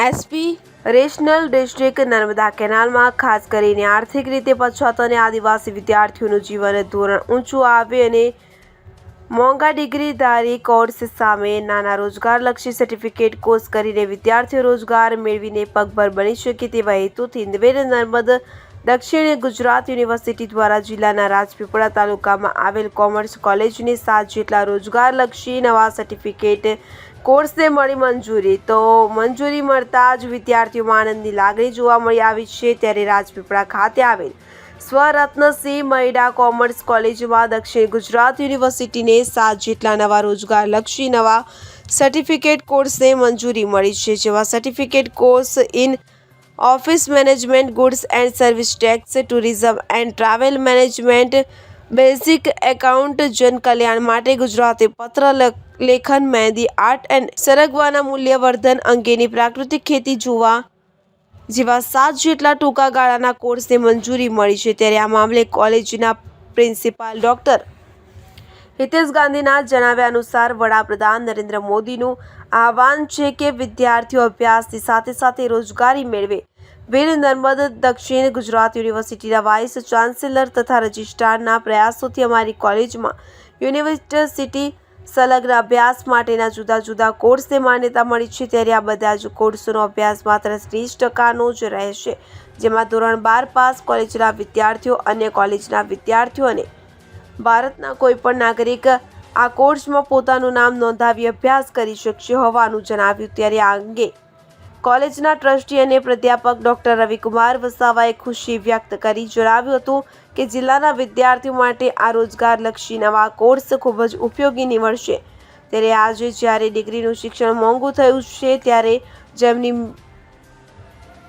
SP rational district Narmada કેનાલમાં ખાસ કરીને આર્થિક રીતે પછાત અને આદિવાસી વિદ્યાર્થીઓનું જીવન ધોરણ ઊંચું આવે અને મોંઘા ડિગ્રીધારી કોર્સ સામે નાના રોજગારલક્ષી સર્ટિફિકેટ કોર્સ કરીને વિદ્યાર્થીઓ રોજગાર મેળવીને પગભર બની શકે તેવા હેતુથી નિવેદ નર્મદ દક્ષિણ ગુજરાત યુનિવર્સિટી દ્વારા જિલ્લાના રાજપીપળા તાલુકામાં આવેલ કોમર્સ કોલેજને સાત જેટલા રોજગારલક્ષી નવા સર્ટિફિકેટ કોર્સને મળી મંજૂરી. તો મંજૂરી મળતા જ વિદ્યાર્થીઓમાં આનંદની લાગણી જોવા મળી આવી છે. ત્યારે રાજપીપળા ખાતે આવેલ સ્વરત્નસિંહ મહિડા કોમર્સ કોલેજમાં દક્ષિણ ગુજરાત યુનિવર્સિટીને સાત જેટલા નવા રોજગારલક્ષી નવા સર્ટિફિકેટ કોર્સને મંજૂરી મળી છે. જેવા certificate course in office management, goods and service tax, tourism and travel management basic account જનકલ્યાણ માટે ગુજરાતી પત્ર લેખન, મહેંદી, આર્ટ એન્ડ સરગવાના મૂલ્યવર્ધન અંગેની પ્રાકૃતિક ખેતી જોવા જેવા સાત જેટલા ટૂંકા ગાળાના કોર્સને મંજૂરી મળી છે. ત્યારે આ મામલે કોલેજના પ્રિન્સિપાલ ડૉક્ટર હિતેશ ગાંધીના જણાવ્યા અનુસાર વડાપ્રધાન નરેન્દ્ર મોદીનું આહવાન છે કે વિદ્યાર્થીઓ અભ્યાસની સાથે સાથે રોજગારી મેળવે. વીર નર્મદ દક્ષિણ ગુજરાત યુનિવર્સિટીના વાઇસ ચાન્સેલર તથા રજિસ્ટ્રારના પ્રયાસોથી અમારી કોલેજમાં યુનિવર્સિટી સંલગ્ન અભ્યાસ માટેના જુદા જુદા કોર્સને માન્યતા મળી છે. ત્યારે આ બધા જ કોર્સનો અભ્યાસ માત્ર ત્રીસ ટકાનો જ રહેશે, જેમાં ધોરણ બાર પાસ કોલેજના વિદ્યાર્થીઓ અન્ય કોલેજના વિદ્યાર્થીઓ અને ભારતના કોઈપણ નાગરિક આ કોર્સમાં પોતાનું નામ નોંધાવી અભ્યાસ કરી શકશે હોવાનું જણાવ્યું. ત્યારે આ અંગે કોલેજના ટ્રસ્ટી અને પ્રાધ્યાપક ડોક્ટર રવિકુમાર વસાવાએ ખુશી વ્યક્ત કરી જણાવ્યું હતું કે જિલ્લાના વિદ્યાર્થીઓ માટે આ રોજગારલક્ષી નવા કોર્સ ખૂબ જ ઉપયોગી નીવડશે ત્યારે આજે જ્યારે ડિગ્રીનું શિક્ષણ મોંઘું થયું છે ત્યારે જેમની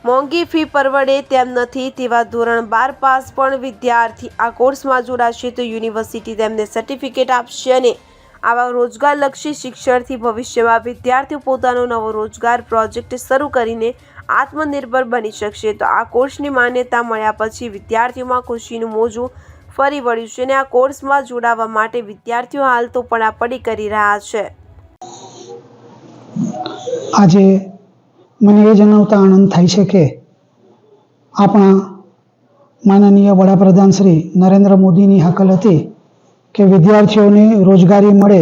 મોંઘી ફી પરવડે તેમ નથી તેવા ધોરણ બાર પાસ પણ વિદ્યાર્થી આ કોર્સમાં જોડાશે તો યુનિવર્સિટી તેમને સર્ટિફિકેટ આપશે અને આવા રોજગારલક્ષી શિક્ષણથી ભવિષ્યમાં વિદ્યાર્થીઓ પોતાનો નવો રોજગાર પ્રોજેક્ટ શરૂ કરીને આત્મનિર્ભર બની શકશે. તો આ કોર્સની માન્યતા મળ્યા પછી વિદ્યાર્થીઓમાં ખુશીનું મોજું ફરી વળ્યું છે અને આ કોર્સમાં જોડાવા માટે વિદ્યાર્થીઓ હાલ તો પડાપડી કરી રહ્યા છે. આજે મને એ જણાવતા આનંદ થાય છે કે આપણા માનનીય વડાપ્રધાન શ્રી નરેન્દ્ર મોદીની હકલ હતી કે વિદ્યાર્થીઓને રોજગારી મળે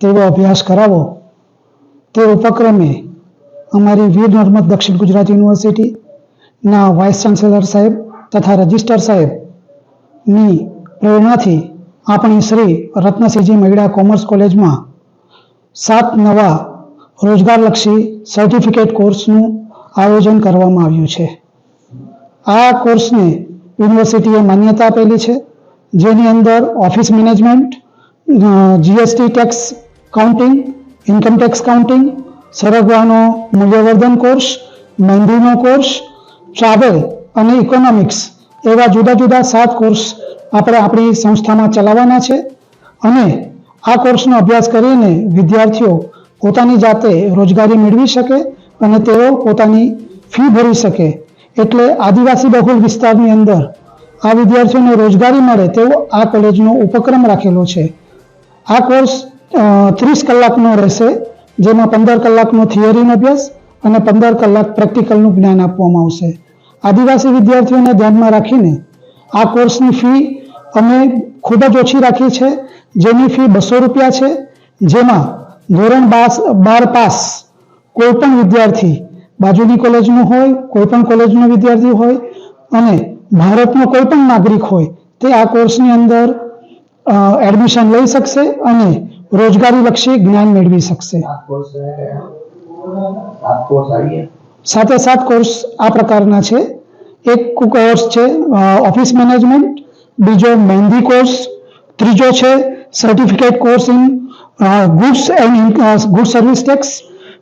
તેવો અભ્યાસ કરાવો. તે ઉપક્રમે અમારી વીર નર્મદ દક્ષિણ ગુજરાત યુનિવર્સિટીના વાઇસ ચાન્સેલર સાહેબ તથા રજિસ્ટર સાહેબની પ્રેરણાથી આપણી શ્રી રત્નસિંહજી મહિડા કોમર્સ કોલેજમાં સાત નવા રોજગારલક્ષી સર્ટિફિકેટ કોર્સનું આયોજન કરવામાં આવ્યું છે. આ કોર્સને યુનિવર્સિટીએ માન્યતા આપેલી છે. જેની અંદર office management GST tax counting income tax counting સરગવાનો મૂલ્યવર્ધન કોર્સ, મહેંદીનો કોર્સ ટ્રાવેલ અને ઇકોનોમિક્સ એવા જુદા જુદા સાત કોર્સ આપણે આપણી સંસ્થામાં ચલાવવાના છે. અને આ કોર્સનો અભ્યાસ કરીને વિદ્યાર્થીઓ પોતાની જાતે રોજગારી મેળવી શકે અને તેઓ પોતાની ફી ભરી શકે. એટલે આદિવાસી બહુલ વિસ્તારની અંદર આ વિદ્યાર્થીઓને રોજગારી મળે તેવો આ કોલેજનો ઉપક્રમ રાખેલો છે. આ કોર્સ ત્રીસ કલાકનો રહેશે, જેમાં પંદર કલાકનો થિયરીનો અભ્યાસ અને પંદર કલાક પ્રેક્ટિકલનું જ્ઞાન આપવામાં આવશે. આદિવાસી વિદ્યાર્થીઓને ધ્યાનમાં રાખીને આ કોર્સની ફી અમે ખૂબ જ ઓછી રાખી છે જેની ફી બસો રૂપિયા છે, જેમાં ધોરણ બાસ, બાર પાસ કોઈ પણ વિદ્યાર્થી બાજુની કોલેજનો હોય, કોઈ પણ કોલેજનો વિદ્યાર્થી હોય અને ભારતનો કોઈ પણ નાગરિક હોય તે આ કોર્સની અંદર એડમિશન લઈ શકશે અને રોજગારીલક્ષી જ્ઞાન મેળવી શકશે. સાથે સાત કોર્સ આ પ્રકારના છે. એક કોર્સ છે ઓફિસ મેનેજમેન્ટ બીજો મહેંદી કોર્સ ત્રીજો છે certificate course in goods and good service tax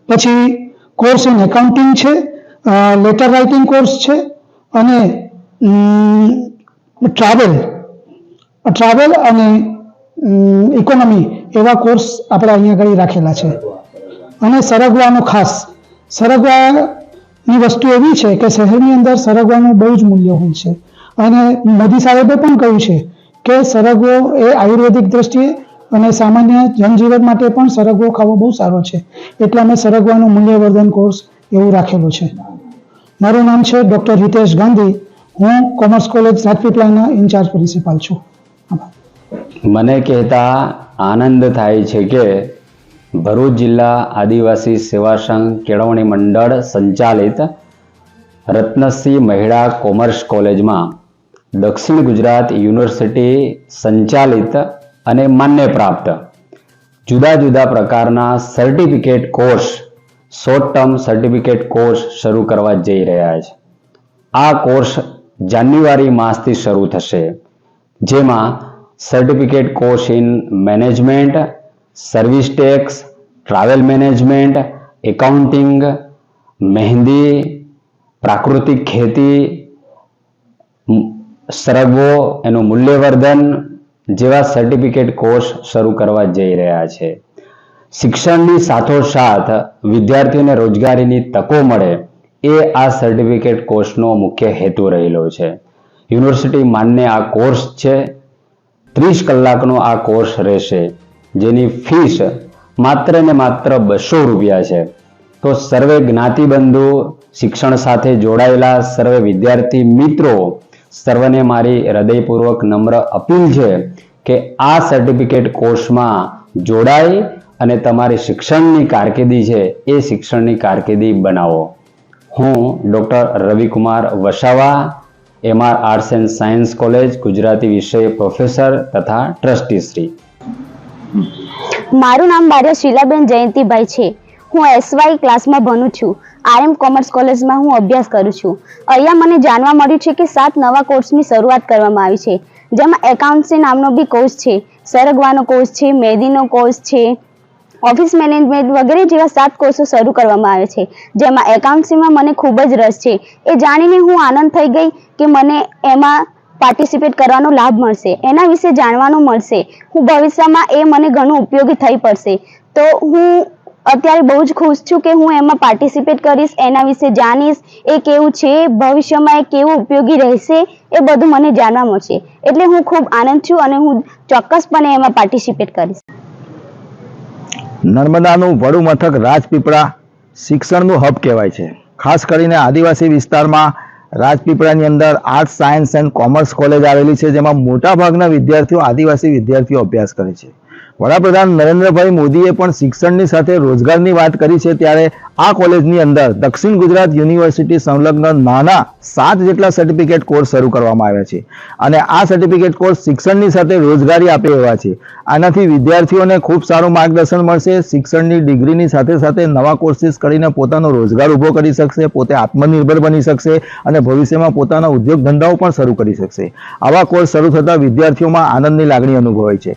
પછી કોર્સ ઇન એકાઉન્ટિંગ છે લેટર રાઇટિંગ કોર્સ છે અને ટ્રાવેલ ટ્રાવેલ અને ઇકોનોમી એવા કોર્સ આપણે અહીંયા આગળ રાખેલા છે. અને સરગવાનો ખાસ. સરગવાની વસ્તુ એવી છે કે શહેરની અંદર સરગવાનું બહુ જ મૂલ્ય હોય છે. અને મોદી સાહેબે પણ કહ્યું છે કે સરગવો એ આયુર્વેદિક દ્રષ્ટિએ અને સામાન્ય જનજીવન માટે પણ સરગવો ખાવો બહુ સારો છે. એટલે અમે સરગવાનું મૂલ્યવર્ધન કોર્સ એવું રાખેલું છે. મારું નામ છે ડૉક્ટર હિતેશ ગાંધી. હું કોમર્સ કોલેજ રાજપીપળાના ઇન્ચાર્જ પ્રિન્સિપાલ છું. મને કહેતા આનંદ થાય છે કે ભરૂચ જિલ્લા આદિવાસી સેવા સંઘ કેળવણી મંડળ સંચાલિત રત્નશ્રી મહિળા કોમર્સ કોલેજમાં દક્ષિણ ગુજરાત યુનિવર્સિટી સંચાલિત અને માન્ય પ્રાપ્ત. જુદા જુદા પ્રકારના certificate course short term certificate course શરૂ કરવા જઈ રહ્યા છે. આ કોર્સ જાન્યુઆરી માસથી શરૂ થશે. જેમાં certificate course in management service tax travel management accounting mehndi પ્રાકૃતિક ખેતી સરગવો એનું મૂલ્યવર્ધન જેવા સર્ટિફિકેટ કોર્સ શરૂ કરવા જઈ રહ્યા છે. શિક્ષણની સાથોસાથ વિદ્યાર્થીઓને રોજગારીની તકો મળે. એ આ સર્ટિફિકેટ કોર્સનો મુખ્ય હેતુ રહેલો છે. યુનિવર્સિટી માન્ય આ કોર્સ છે. ત્રીસ કલાકનો આ કોર્સ રહેશે. જેની ફીસ માત્ર ને માત્ર બસો રૂપિયા છે. તો સર્વે જ્ઞાતિબંધુ, શિક્ષણ સાથે જોડાયેલા સર્વે વિદ્યાર્થી મિત્રો, સર્વને મારી હૃદયપૂર્વક નમ્ર અપીલ છે કે આ સર્ટિફિકેટ કોર્સમાં જોડાઈ અને તમારી શિક્ષણની કારકિર્દી છે એ શિક્ષણની કારકિર્દી બનાવો. હું doctor Ravikumar Vasava MR arts and science college Gujarati વિષય પ્રોફેસર તથા ટ્રસ્ટી શ્રી. મારું નામ બારિયા શીલાબેન જયંતિભાઈ છે. હું એસવાય ક્લાસમાં ભણું છું. આરએમ કોમર્સ કોલેજમાં હું અભ્યાસ કરું છું. અહીંયા મને જાણવા મળ્યું છે કે સાત નવા કોર્સની શરૂઆત કરવામાં આવી છે. જેમાં એકાઉન્ટસી નામનો બી કોર્સ છે, સરગવાનો કોર્સ છે મહેંદીનો કોર્સ છે ઓફિસ મેનેજમેન્ટ વગેરે જેવા સાત કોર્સો શરૂ કરવામાં આવે છે, જેમાં એકાઉન્ટસીમાં મને ખૂબ જ રસ છે. એ જાણીને હું આનંદ થઈ ગઈ કે મને એમાં પાર્ટિસિપેટ કરવાનો લાભ મળશે, એના વિશે જાણવાનું મળશે. હું ભવિષ્યમાં એ મને ઘણું ઉપયોગી થઈ પડશે. તો હું અત્યારે બહુ જ ખુશ છું કે હું એમાં પાર્ટિસિપેટ કરીશ, એના વિશે જાણીશ, એ કેવું છે, ભવિષ્યમાં એ કેવું ઉપયોગી રહેશે, એ બધું મને જાણવા મળશે. એટલે હું ખૂબ આનંદ છું અને હું ચોક્કસપણે એમાં પાર્ટિસિપેટ કરીશ. નર્મદાનું વડું મથક રાજપીપળા શિક્ષણનું હબ કહેવાય છે. ખાસ કરીને આદિવાસી વિસ્તારમાં રાજપીપળાની અંદર arts science and commerce college આવેલી છે, જેમાં મોટાભાગના વિદ્યાર્થીઓ આદિવાસી વિદ્યાર્થીઓ અભ્યાસ કરે છે. વડાપ્રધાન નરેન્દ્રભાઈ મોદીએ પણ શિક્ષણની સાથે રોજગારની વાત કરી છે ત્યારે આ કોલેજની અંદર દક્ષિણ ગુજરાત યુનિવર્સિટી સંલગ્ન નાના સાત જેટલા સર્ટિફિકેટ કોર્સ શરૂ કરવામાં આવ્યા છે. અને આ સર્ટિફિકેટ કોર્સ શિક્ષણની સાથે રોજગારી આપે એવા છે. આનાથી વિદ્યાર્થીઓને ખૂબ સારું માર્ગદર્શન મળશે, શિક્ષણની ડિગ્રીની સાથે સાથે નવા કોર્સિસ કરીને પોતાનો રોજગાર ઊભો કરી શકશે, પોતે આત્મનિર્ભર બની શકશે અને ભવિષ્યમાં પોતાના ઉદ્યોગ ધંધાઓ પણ શરૂ કરી શકશે. આવા કોર્સ શરૂ થતાં વિદ્યાર્થીઓમાં આનંદની લાગણી અનુભવાય છે.